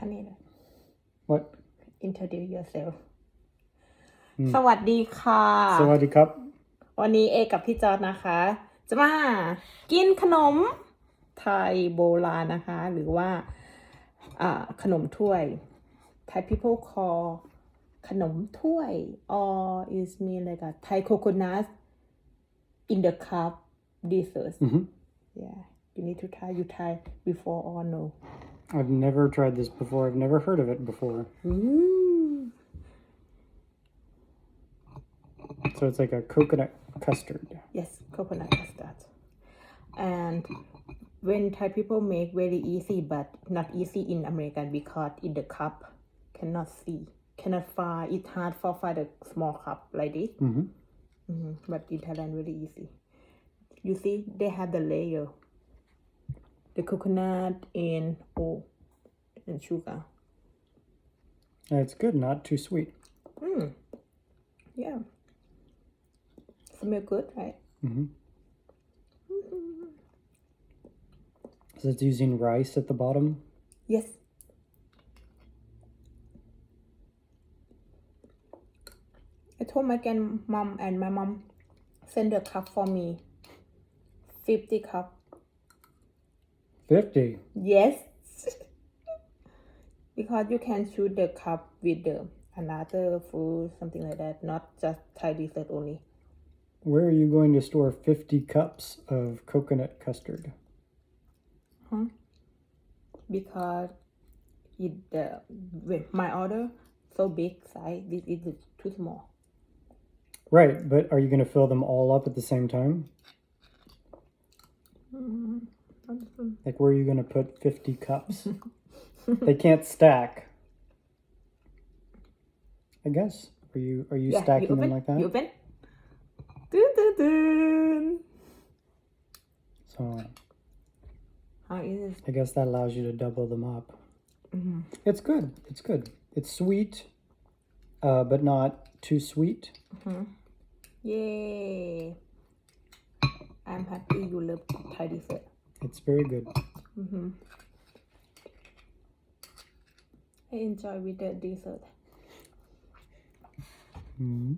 honey What? introduce yourself อืมสวัสดีค่ะ สวัสดีครับ วันนี้เอกับพี่จอร์ดนะคะ จะมากินขนมไทยโบราณนะคะ หรือว่าอ่าขนมถ้วย Thai people call ขนมถ้วย or is mean like a Thai coconut in the cup dessert Mhm. yeah you need to try you try before or no I've never tried this before. I've never heard of it before. Ooh. So it's like a coconut custard. Yes, coconut custard. And when Thai people make very easy, but not easy in American because in the cup cannot see, cannot find. It's hard for find a small cup like this. hmm Mhm, But in Thailand, very really easy. You see, they have the layer, the coconut and oh, and sugar. It's good, not too sweet. Mm. Yeah. Smell good, right? hmm So it's using rice at the bottom. Yes. I told my grandmom and my mom send a cup for me. 50 cup. 50. Yes. because you can shoot the cup with the another food, something like that, not just Thai dessert only. Where are you going to store 50 cups of coconut custard? Because it the with my order so big size, this is too small. Right, but are you going to fill them all up at the same time? Like, where are you going to put 50 cups? they can't stack. I guess. Are you are you Yeah, stacking you them like that? You open. Dun, dun, dun. So How is it? I guess that allows you to double them up. Mm-hmm. It's good. It's good. It's sweet, uh, but not too sweet. Yay! I'm happy you love Thai dessert. It's very good. I enjoy with the dessert. Mhm.